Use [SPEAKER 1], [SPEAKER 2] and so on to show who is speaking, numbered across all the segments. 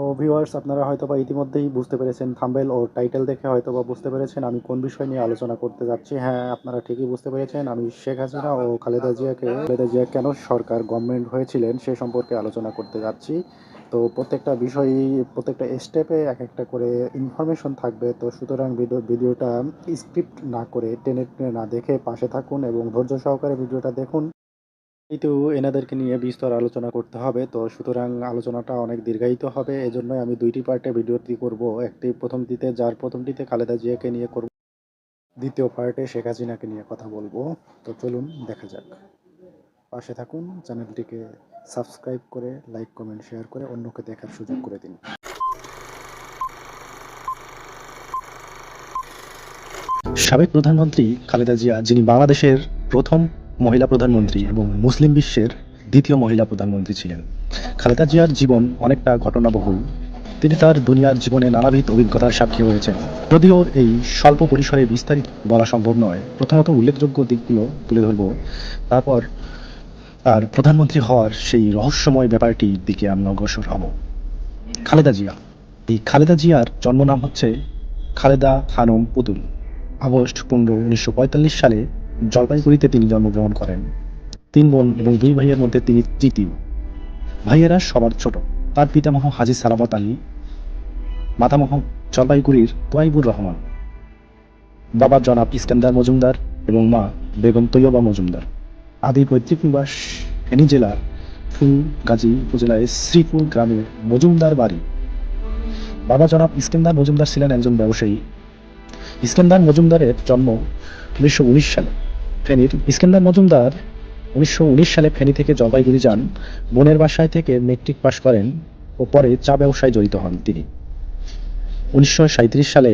[SPEAKER 1] ও viewers আপনারা হয়তোবা ইতিমধ্যেই বুঝতে পেরেছেন থাম্বনেল ও টাইটেল দেখে হয়তোবা বুঝতে পেরেছেন আমি কোন বিষয় নিয়ে আলোচনা করতে যাচ্ছি। হ্যাঁ আপনারা ঠিকই বুঝতে পেরেছেন আমি শেখ হাসিনা ও খালেদা জিয়াকে, খালেদা জিয়া কেন সরকার গভর্নমেন্ট হয়েছিলেন সে সম্পর্কে আলোচনা করতে যাচ্ছি। তো প্রত্যেকটা বিষয়ই প্রত্যেকটা স্টেপে এক একটা করে ইনফরমেশন থাকবে। তো সুতরাং ভিডিওটা স্ক্রিপ্ট না করে টেনে টেনে না দেখে পাশে থাকুন এবং ধৈর্য সহকারে ভিডিওটা দেখুন। কিন্তু এনাদেরকে নিয়ে বিস্তর আলোচনা করতে হবে, তো সুতরাং আলোচনাটা অনেক দীর্ঘায়িত হবে। এজন্যই আমি দুইটি পার্টে ভিডিওটি করব। একটি প্রথমটিতে যার প্রথমটিতে খালেদা জিয়াকে নিয়ে করব। দ্বিতীয় পার্টে শেখ হাসিনাকে নিয়ে কথা বলব। তো চলুন, দেখা যাক। পাশে থাকুন, চ্যানেলটিকে সাবস্ক্রাইব করে, লাইক, কমেন্ট, শেয়ার করে অন্যকে দেখার সুযোগ করে দিন।
[SPEAKER 2] সাবেক প্রধানমন্ত্রী খালেদা জিয়া, যিনি বাংলাদেশের প্রথম মহিলা প্রধানমন্ত্রী এবং মুসলিম বিশ্বের দ্বিতীয় মহিলা প্রধানমন্ত্রী ছিলেন। খালেদা জিয়ার জীবন অনেকটা ঘটনাবহুল। তিনি তার দুনিয়ার জীবনে নানাবিধ অভিজ্ঞতার সাক্ষী হয়েছেন। যদিও এই স্বল্প পরিসরে বিস্তারিত বলা সম্ভব নয়, প্রথমত উল্লেখযোগ্য দিকগুলো তুলে ধরব। তারপর তার প্রধানমন্ত্রী হওয়ার সেই রহস্যময় ব্যাপারটির দিকে আমরা অগ্রসর হব। খালেদা জিয়া। এই খালেদা জিয়ার জন্ম নাম হচ্ছে খালেদা খানম পুতুল। আগস্ট পনেরো, উনিশশো সালে জলপাইগুড়িতে তিনি জন্মগ্রহণ করেন। তিন বোন এবং দুই ভাইয়ের মধ্যে তিনি তৃতীয়। ভাইয়েরা সবার ছোট। তার পিতামহ হাজি সালামত আলী, মাতামহ জলপাইগুড়ির তোয়াইবুর রহমান, বাবা জনাব ইস্কান্দার মজুমদার এবং মা বেগম তৈয়বা মজুমদার। আদি পৈতৃক নিবাস ফেনী জেলার ফুলগাজী উপজেলায় শ্রীপুর গ্রামের মজুমদার বাড়ি। বাবা জনাব ইস্কান্দার মজুমদার ছিলেন একজন ব্যবসায়ী। ইস্কান্দার মজুমদারের জন্ম উনিশশো উনিশ সালে। ফেনীর ইস্কান্দার মজুমদার উনিশশো উনিশ সালে ফেনী থেকে জলপাইগুড়ি যান, বোনের বাসায় থেকে মেট্রিক পাশ করেন ও পরে চা ব্যবসায় জড়িত হন তিনি। উনিশশো সাঁইত্রিশ সালে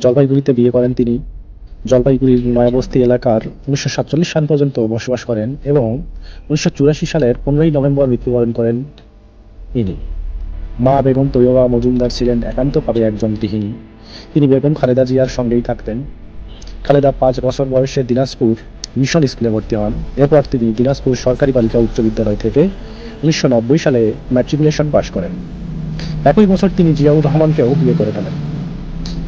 [SPEAKER 2] জলপাইগুড়িতে বিয়ে করেন তিনি। জলপাইগুড়ির নয়াবস্তি এলাকার উনিশশো সাতচল্লিশ সাল পর্যন্ত বসবাস করেন এবং উনিশশো চুরাশি সালের পনেরোই নভেম্বর মৃত্যুবরণ করেন ইনি মা বেগম তৈয়বা মজুমদার ছিলেন একান্তভাবে একজন গৃহিণী। তিনি বেগম খালেদা জিয়ার সঙ্গেই থাকতেন। খালেদা পাঁচ বছর বয়সে দিনাজপুর মিশন স্কুলে ভর্তি হন। এরপর তিনি দিনাজপুর সরকারি বালিকা উচ্চ বিদ্যালয় থেকে উনিশশো নব্বই সালে ম্যাট্রিকুলেশন পাশ করেন। একই বছর তিনি জিয়াউর রহমানকেও বিয়ে করে ফেলেন।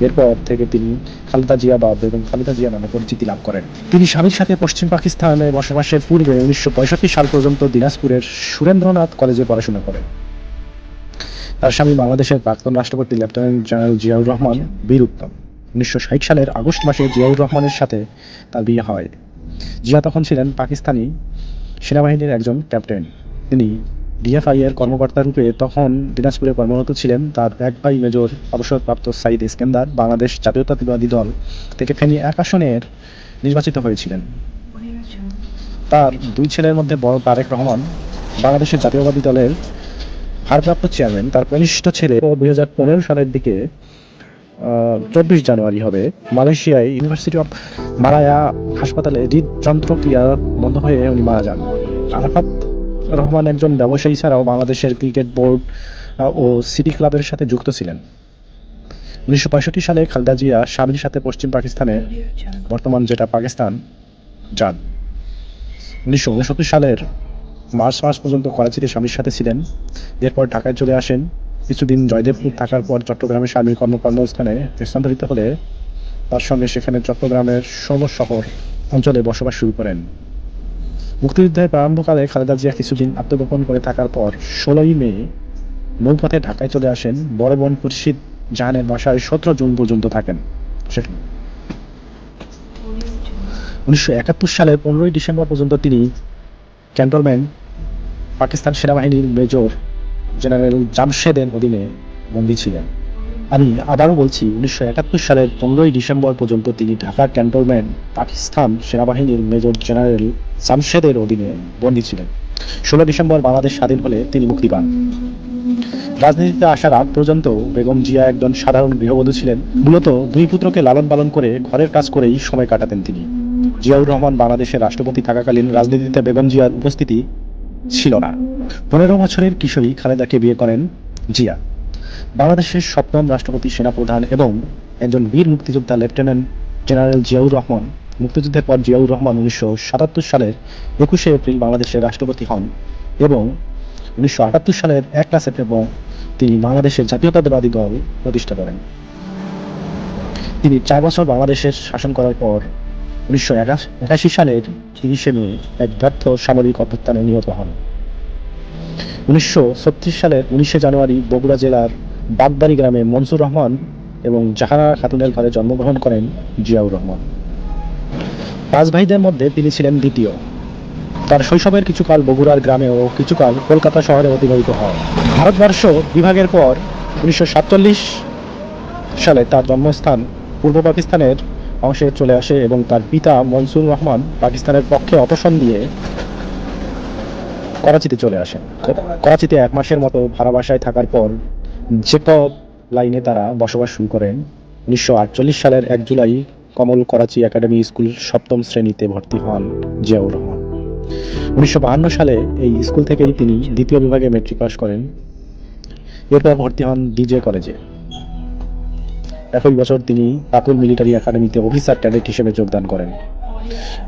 [SPEAKER 2] এরপর থেকে তিনি খালেদা জিয়া বা বেগম খালেদা জিয়া নামে পরিচিতি লাভ করেন। তিনি স্বামীর সাথে পশ্চিম পাকিস্তানে বসবাসের পূর্বে উনিশশো পঁয়ষট্টি সাল পর্যন্ত দিনাজপুরের সুরেন্দ্রনাথ কলেজে পড়াশোনা করেন। তার স্বামী বাংলাদেশের প্রাক্তন রাষ্ট্রপতি লেফটেন্যান্ট জেনারেল জিয়াউর রহমান বীর উত্তম। উনিশশো ষাট সালের আগস্ট মাসে জিয়াউর রহমানের সাথে তার বিয়ে হয়। জিয়া তখন ছিলেন পাকিস্তানি সেনাবাহিনীর একজন ক্যাপ্টেন। তিনি ডিএফআই এর কর্মকর্তা রূপে তখন দিনাজপুরে কর্মরত ছিলেন। তার এক ভাই মেজর অবসরপ্রাপ্ত সাইদ ইস্কেন্দার বাংলাদেশ জাতীয়তাবাদী দল থেকে ফেনী এক আসনের নির্বাচিত হয়েছিলেন। তার দুই ছেলের মধ্যে বড় তারেক রহমান বাংলাদেশের জাতীয়বাদী দলের ভারপ্রাপ্ত চেয়ারম্যান। তার কনিষ্ঠ ছেলে দুই হাজার পনেরো সালের দিকে চব্বিশ জানুয়ারি হবে। মালয়েশিয়ায় ইউনিভার্সিটি অফ মারায়া হাসপাতালে হৃদযন্ত্রক্রিয়া বন্ধ হয়ে উনি মারা যান। আরাফাত রহমান একজন ব্যবসায়ী ছাড়াও বাংলাদেশের ক্রিকেট বোর্ড ও সিটি ক্লাবের সাথে যুক্ত ছিলেন। উনিশশো পঁয়ষট্টি সালে খালেদা জিয়া স্বামীর সাথে পশ্চিম পাকিস্তানে, বর্তমান যেটা পাকিস্তান, যান। উনিশশো উনসত্তর সালের মার্চ মাস পর্যন্ত করাচিতে স্বামীর সাথে ছিলেন। এরপর ঢাকায় চলে আসেন। কিছুদিন জয়দেবপুর থাকার পর চট্টগ্রামে স্বামীর কর্মকর্মস্থানে স্থানান্তরিত হলে তার সঙ্গে সেখানে চট্টগ্রামের ষোলো শহর অঞ্চলে বসবাস শুরু করেন। মুক্তিযুদ্ধের প্রারম্ভকালে খালেদা জিয়া কিছুদিন আত্মগোপন করে থাকার পর ষোলোই মে নৌপথে ঢাকায় চলে আসেন বড় বোন খুরশিদ, জাহানের বাসায় সতেরো জুন পর্যন্ত থাকেন। সেখানে উনিশশো একাত্তর সালের পনেরোই ডিসেম্বর পর্যন্ত তিনি ক্যান্টনমেন্ট, পাকিস্তান সেনাবাহিনীর মেজর জেনারেল জামশেদের অধীনে বন্দী ছিলেন। আমি আবারও বলছি, উনিশশো একাত্তর সালের পনেরোই ডিসেম্বর পর্যন্ত তিনি ঢাকা ক্যান্টনমেন্ট, পাকিস্তান সেনাবাহিনীর মেজর জেনারেল জামশেদের অধীনে বন্দী ছিলেন। ষোলো ডিসেম্বর বাংলাদেশ স্বাধীন হলে তিনি মুক্তি পান। রাজনীতিতে আসার আগ পর্যন্ত বেগম জিয়া একজন সাধারণ গৃহবধূ ছিলেন। মূলত দুই পুত্রকে লালন পালন করে ঘরের কাজ করেই সময় কাটাতেন তিনি। জিয়াউর রহমান বাংলাদেশের রাষ্ট্রপতি থাকাকালীন রাজনীতিতে বেগম জিয়ার উপস্থিতি ছিল না। পনেরো বছরের কিশোরী খালেদাকে বিয়ে করেন জিয়া। বাংলাদেশের সপ্তম রাষ্ট্রপতি, সেনাপ্রধান এবং একজন বীর মুক্তিযোদ্ধা, লেফটেন্যান্ট জেনারেল জিয়াউর রহমান। মুক্তিযুদ্ধের পর জিয়াউর রহমান উনিশশো সাতাত্তর সালের একুশে এপ্রিল বাংলাদেশের রাষ্ট্রপতি হন এবং উনিশশো আটাত্তর সালের একলা সেপ্টেম্বর তিনি বাংলাদেশের জাতীয়তাবাদী দল প্রতিষ্ঠা করেন। তিনি চার বছর বাংলাদেশের শাসন করার পর উনিশশো একাশি সালের তিরিশে মে এক ব্যর্থ সামরিক অভ্যুত্থানে নিহত হন। উনিশশো ছত্রিশ সালের উনিশে জানুয়ারি বগুড়া জেলার বাগদারি গ্রামে মনসুর রহমান এবং জাহানা খাতুনের ঘরে জন্মগ্রহণ করেন জিয়াউর রহমান। পাঁচ ভাইদের মধ্যে তিনি ছিলেন দ্বিতীয়। তার শৈশবের কিছুকাল বগুড়ার গ্রামে ও কিছুকাল কলকাতা শহরে অতিবাহিত হয়। ভারতবর্ষ বিভাগের পর উনিশশো সাতচল্লিশ সালে তার জন্মস্থান পূর্ব পাকিস্তানের অংশে চলে আসে এবং তার পিতা মনসুর রহমান পাকিস্তানের পক্ষে অপশন দিয়ে করাচিতে চলে আসেন। করাচিতে এক মাসের মতো ভাড়া বাসায় থাকার পর জেকব লাইনে তারা বসবাস শুরু করেন। উনিশশো আটচল্লিশ সালের এক July Kamal Karachi academy school সপ্তম শ্রেণীতে ভর্তি হন জিয়াউর রহমান। উনিশশো সালে এই স্কুল থেকেই তিনি দ্বিতীয় বিভাগে মেট্রিক পাস করেন। এরপর ভর্তি হন ডিজে কলেজে। একই বছর তিনি পাকুল মিলিটারি একাডেমিতে অফিসার ক্যাডেট হিসেবে যোগদান করেন।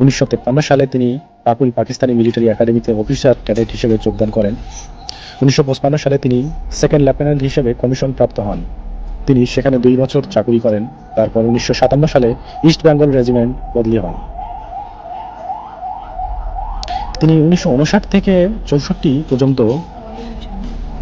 [SPEAKER 2] উনিশশো সালে তিনি পাকুল পাকিস্তানি মিলিটারি একাডেমিতে অফিসার ক্যাডেট হিসেবে যোগদান করেন। উনিশশো সালে তিনি সেকেন্ড লেফটেন্যান্ট হিসেবে কমিশন প্রাপ্ত হন। তিনি সেখানে দুই বছর চাকুরি করেন, তারপর উনিশশো সাতান্ন সালে ইস্ট বেঙ্গল রেজিমেন্ট বদলি হন। তিনি উনিশশো উনষাট থেকে চৌষট্টি পর্যন্ত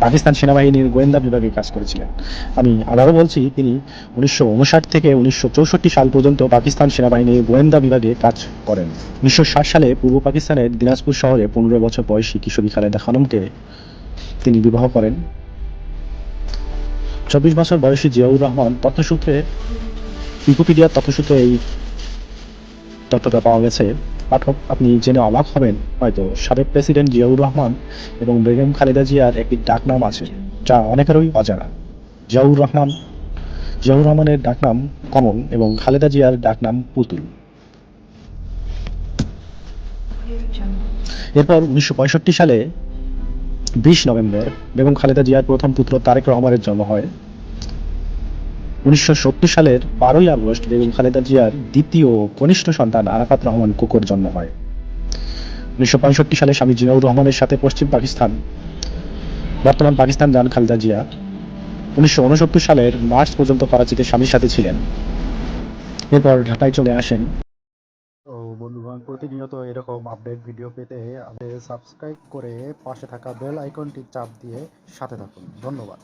[SPEAKER 2] পাকিস্তান সেনাবাহিনীর গোয়েন্দা বিভাগে কাজ করেছিলেন। আমি আবারও বলছি, তিনি উনিশশো উনষাট থেকে উনিশশো চৌষট্টি সাল পর্যন্ত পাকিস্তান সেনাবাহিনীর গোয়েন্দা বিভাগে কাজ করেন। উনিশশো ষাট সালে পূর্ব পাকিস্তানের দিনাজপুর শহরে পনেরো বছর বয়সী কিশোরী খালেদা খানমকে তিনি বিবাহ করেন। চব্বিশ বছর বয়সী জিয়াউর রহমান তথ্যসূত্রে, উইকিপিডিয়ার তথ্যসূত্রে এই তথ্যটা পাওয়া গেছে। পাঠক, আপনি জেনে অবাক হবেন, হয়তো সাবেক প্রেসিডেন্ট জিয়াউর রহমান এবং বেগম খালেদা জিয়ার একটি ডাকনাম আছে, যা অনেকেরই অজানা। জিয়াউর রহমান, জিয়াউর রহমানের ডাকনাম কমল এবং খালেদা জিয়ার ডাকনাম পুতুল। এরপর উনিশশো পঁয়ষট্টি সালে বিশ নভেম্বর বেগম খালেদা জিয়ার প্রথম পুত্র তারেক রহমানের জন্ম হয়। উনিশশো সত্তর সালের বারোই আগস্ট বেগম খালেদা জিয়ার দ্বিতীয় কনিষ্ঠ সন্তান আরাফাত রহমান কুকুর জন্ম হয়। উনিশশো পঁয়ষট্টি সালে স্বামী জিয়াউর রহমানের সাথে পশ্চিম পাকিস্তান, বর্তমান পাকিস্তান যান খালেদা জিয়া। উনিশশো উনসত্তর সালের মার্চ পর্যন্ত করাচিতে স্বামীর সাথে ছিলেন। এরপর ঢাকায় চলে আসেন।
[SPEAKER 1] তো বন্ধুগণ প্রতিনিয়ত এরকম আপডেট ভিডিও পেতে আমাদের সাবস্ক্রাইব করে পাশে থাকা বেল আইকনটি চাপ দিয়ে সাথে থাকুন। ধন্যবাদ।